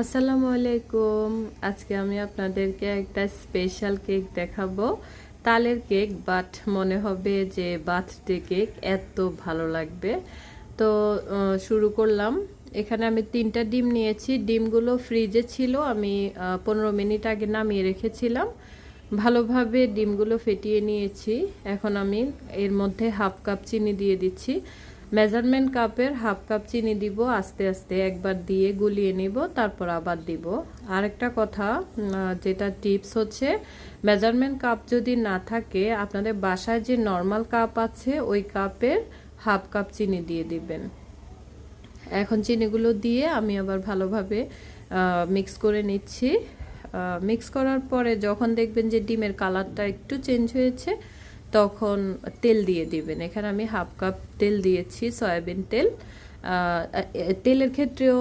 আসসালামু আলাইকুম। আজকে আমি আপনাদেরকে একটা স্পেশাল কেক দেখাবো। তালের কেক বাট মনে হবে যে বার্থডে কেক এত ভালো লাগবে। তো শুরু করলাম। এখানে আমি তিনটা ডিম নিয়েছি। ডিমগুলো ফ্রিজে ছিল। আমি পনেরো মিনিট আগে নামিয়ে রেখেছিলাম। ভালোভাবে ডিমগুলো ফেটিয়ে নিয়েছি। এখন আমি এর মধ্যে হাফ কাপ চিনি দিয়ে দিচ্ছি। মেজারমেন্ট কাপের হাফ কাপ চিনি দিব, আস্তে আস্তে একবার দিয়ে গুলিয়ে নিব, তারপর আবার দিব। আরেকটা কথা যেটা টিপস হচ্ছে, মেজারমেন্ট কাপ যদি না থাকে, আপনাদের বাসায় যে নর্মাল কাপ আছে, ওই কাপের হাফ কাপ চিনি দিয়ে দিবেন। এখন চিনিগুলো দিয়ে আমি আবার ভালোভাবে মিক্স করে নিচ্ছি। মিক্স করার পরে যখন দেখবেন যে ডিমের কালারটা একটু চেঞ্জ হয়েছে তখন তেল দিয়ে দিবেন। এখানে আমি হাফ কাপ তেল দিয়েছি, সয়াবিন তেল। তেলের ক্ষেত্রেও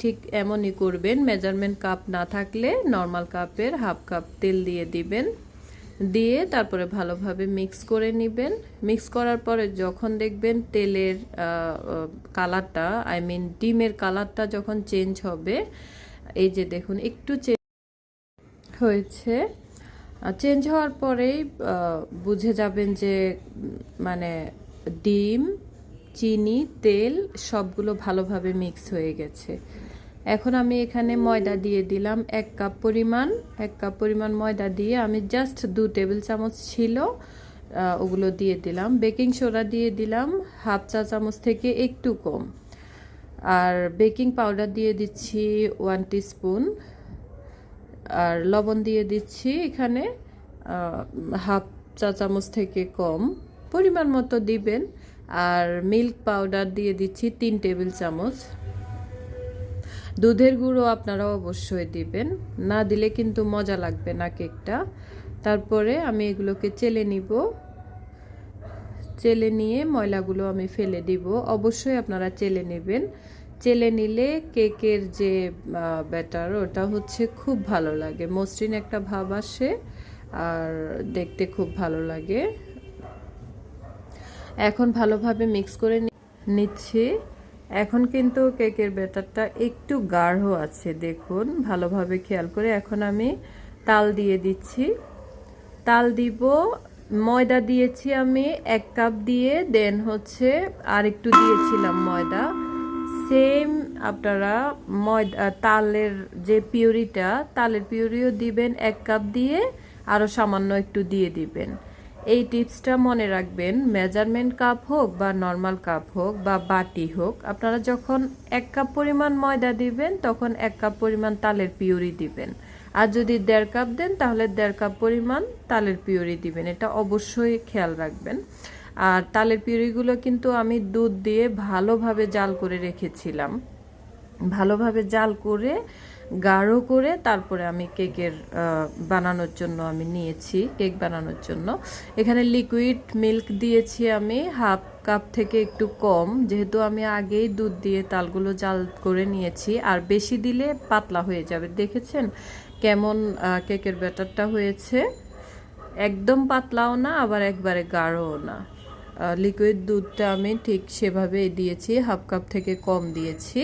ঠিক এমনই করবেন, মেজারমেন্ট কাপ না থাকলে নর্মাল কাপের হাফ কাপ তেল দিয়ে দিবেন। দিয়ে তারপরে ভালোভাবে মিক্স করে নেবেন। মিক্স করার পরে যখন দেখবেন তেলের কালারটা, আই মিন ডিমের কালারটা যখন চেঞ্জ হবে, এই যে দেখুন, একটু চেঞ্জ হয়েছে। চেঞ্জ হওয়ার পরেই বুঝে যাবেন যে মানে ডিম, চিনি, তেল সবগুলো ভালোভাবে মিক্স হয়ে গেছে। এখন আমি এখানে ময়দা দিয়ে দিলাম এক কাপ পরিমাণ। এক কাপ পরিমাণ ময়দা দিয়ে আমি জাস্ট দু টেবিল চামচ ছিল ওগুলো দিয়ে দিলাম। বেকিং সোডা দিয়ে দিলাম হাফ চা চামচ থেকে একটু কম। আর বেকিং পাউডার দিয়ে দিচ্ছি ওয়ান স্পুন আর লবণ দিয়ে দিচ্ছি এখানে হাফ চা চামচ থেকে কম পরিমাণ মতো দিবেন। আর মিল্ক পাউডার দিয়ে দিচ্ছি তিন টেবিল চামচ। দুধের গুঁড়ো আপনারা অবশ্যই দিবেন। না দিলে কিন্তু মজা লাগবে না কেকটা। তারপরে আমি এগুলোকে চেলে নিব। চেলে নিয়ে ময়লাগুলো আমি ফেলে দিব। অবশ্যই আপনারা চেলে নেবেন। চেলে নিলে কেকের যে ব্যাটার, ওটা হচ্ছে খুব ভালো লাগে। মসৃণ একটা ভাব আসে আর দেখতে খুব ভালো লাগে। এখন ভালোভাবে মিক্স করে নিচ্ছি। এখন কিন্তু কেকের ব্যাটারটা একটু গাঢ় আছে, দেখুন। ভালোভাবে খেয়াল করে এখন আমি তাল দিয়ে দিচ্ছি। তাল দিব, ময়দা দিয়েছি আমি এক কাপ দিয়ে, দেন হচ্ছে আর একটু দিয়েছিলাম ময়দা। সেম আপনারা ময়দা তালের যে পিউরিটা, তালের পিউরিও দিবেন এক কাপ দিয়ে আরও সামান্য একটু দিয়ে দিবেন। এই টিপসটা মনে রাখবেন, মেজারমেন্ট কাপ হোক বা নর্মাল কাপ হোক বা বাটি হোক, আপনারা যখন এক কাপ পরিমাণ ময়দা দিবেন, তখন এক কাপ পরিমাণ তালের পিউরি দিবেন। আর যদি দেড় কাপ দেন, তাহলে দেড় কাপ পরিমাণ তালের পিউরি দিবেন। এটা অবশ্যই খেয়াল রাখবেন। আর তালের পিউরিগুলো কিন্তু আমি দুধ দিয়ে ভালোভাবে জাল করে রেখেছিলাম। ভালোভাবে জাল করে, গাঢ় করে তারপরে আমি কেকের বানানোর জন্য আমি নিয়েছি, কেক বানানোর জন্য। এখানে লিকুইড মিল্ক দিয়েছি আমি হাফ কাপ থেকে একটু কম। যেহেতু আমি আগেই দুধ দিয়ে তালগুলো জাল করে নিয়েছি, আর বেশি দিলে পাতলা হয়ে যাবে। দেখেছেন কেমন কেকের ব্যাটারটা হয়েছে? একদম পাতলাও না, আবার একবারে গাঢ়ও না। লিকুইড দুধটা আমি ঠিক সেভাবে দিয়েছি হাফ কাপ থেকে কম দিয়েছি।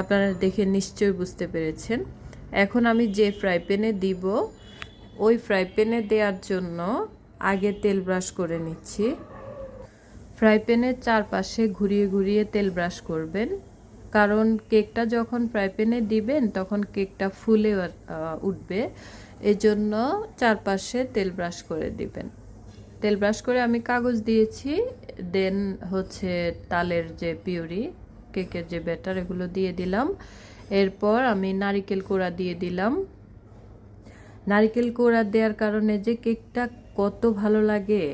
আপনারা দেখে নিশ্চয়ই বুঝতে পেরেছেন। এখন আমি যে ফ্রাই প্যানে দিব, ওই ফ্রাই প্যানে দেওয়ার জন্য আগে তেল ব্রাশ করে নিচ্ছি। ফ্রাই প্যানের চারপাশে ঘুরিয়ে ঘুরিয়ে তেল ব্রাশ করবেন। কারণ কেকটা যখন ফ্রাই প্যানে দিবেন, তখন কেকটা ফুলে উঠবে। এজন্য চারপাশে তেল ব্রাশ করে দিবেন। তেল ব্রাশ করে আমি কাগজ দিয়েছি, দেন হচ্ছে তালের যে পিউরি, কেকের যে ব্যাটার, এগুলো দিয়ে দিলাম। এরপর আমি নারিকেল কোড়া দিয়ে দিলাম। নারকেল কোড়া দেওয়ার কারণে যে কেকটা কত ভালো লাগে,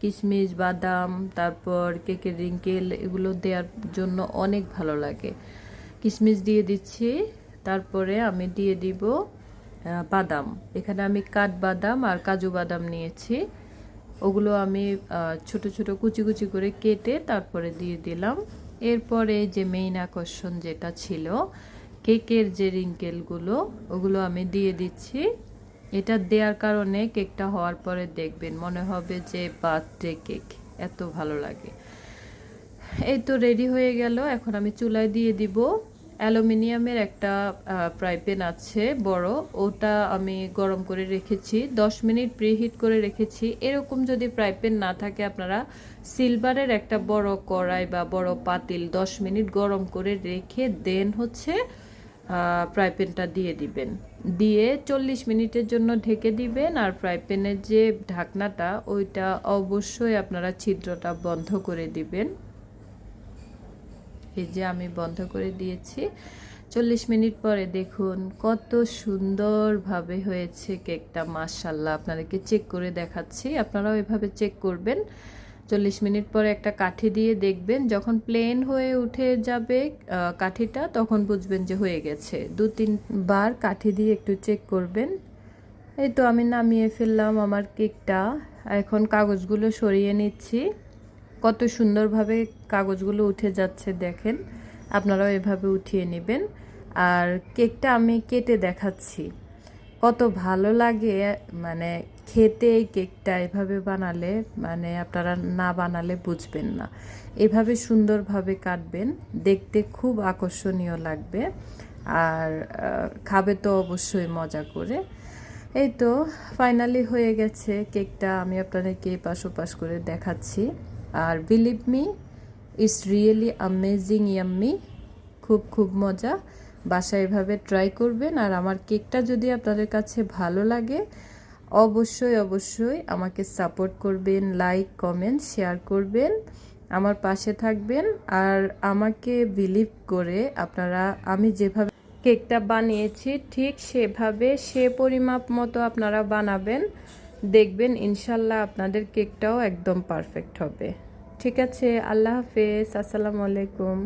কিশমিশ, বাদাম, তারপর কেকের রিঙ্কেল, এগুলো দেওয়ার জন্য অনেক ভালো লাগে। কিশমিশ দিয়ে দিচ্ছি, তারপরে আমি দিয়ে দিব বাদাম। এখানে আমি কাঠবাদাম আর কাজু বাদাম নিয়েছি। ওগুলো আমি ছোট ছোট কুচি কুচি করে কেটে তারপরে দিয়ে দিলাম। এরপরে যে মেইন আকর্ষণ যেটা ছিল, কেকের যে রিঙ্কেলগুলো, ওগুলো আমি দিয়ে দিচ্ছি। এটা দেওয়ার কারণে কেকটা হওয়ার পরে দেখবেন মনে হবে যে বার্থডে কেক, এত ভালো লাগে। এই তো রেডি হয়ে গেল, এখন আমি চুলায় দিয়ে দিব। অ্যালুমিনিয়ামের একটা ফ্রাই প্যান আছে, বড়। ওটা আমি গরম করে রেখেছি। 10 মিনিট প্রিহিট করে রেখেছি। এরকম যদি ফ্রাই প্যান না থাকে আপনারা সিলভারের একটা বড় কড়াই বা বড় পাতিল 10 মিনিট গরম করে রেখে দেন হচ্ছে ফ্রাই প্যানটা দিয়ে দিবেন। দিয়ে চল্লিশ মিনিটের জন্য ঢেকে দিবেন আর ফ্রাই প্যানের যে ঢাকনাটা, ওইটা অবশ্যই আপনারা ছিদ্রটা বন্ধ করে দিবেন। যে আমি বন্ধ করে দিয়েছি। চল্লিশ মিনিট পরে দেখুন কত সুন্দরভাবে হয়েছে কেকটা মার্শাল্লাহ আপনাদেরকে চেক করে দেখাচ্ছি। আপনারাও এভাবে চেক করবেন। চল্লিশ মিনিট পরে একটা কাঠি দিয়ে দেখবেন, যখন প্লেন হয়ে উঠে যাবে কাঠিটা, তখন বুঝবেন যে হয়ে গেছে। দু তিনবার কাঠি দিয়ে একটু চেক করবেন। এই তো আমি নামিয়ে ফেললাম আমার কেকটা। এখন কাগজগুলো সরিয়ে নিচ্ছি। কত সুন্দরভাবে কাগজগুলো উঠে যাচ্ছে দেখেন। আপনারাও এভাবে উঠিয়ে নেবেন। আর কেকটা আমি কেটে দেখাচ্ছি। কত ভালো লাগে মানে খেতে এই কেকটা এভাবে বানালে মানে আপনারা না বানালে বুঝবেন না। এভাবে সুন্দরভাবে কাটবেন, দেখতে খুব আকর্ষণীয় লাগবে। আর খাবে তো অবশ্যই মজা করে। এই তো ফাইনালি হয়ে গেছে কেকটা, আমি আপনাদেরকে পাশ ওপাশ করে দেখাচ্ছি। আর believe me it's really amazing yummy খুব খুব মজা। বাসায় এভাবে ট্রাই করবেন। আর আমার কেকটা যদি আপনাদের কাছে ভালো লাগে, অবশ্যই অবশ্যই আমাকে সাপোর্ট করবেন লাইক কমেন্ট শেয়ার করবেন, আমার পাশে থাকবেন। আর আমাকে বিলিভ করে আপনারা, আমি যেভাবে কেকটা বানিয়েছি, ঠিক সেভাবে সে পরিমাপ মতো আপনারা বানাবেন। দেখবেন ইনশাল্লাহ আপনাদের কেকটাও একদম পারফেক্ট হবে। ঠিক আছে আল্লাহ হাফেজ আসসালামু আলাইকুম।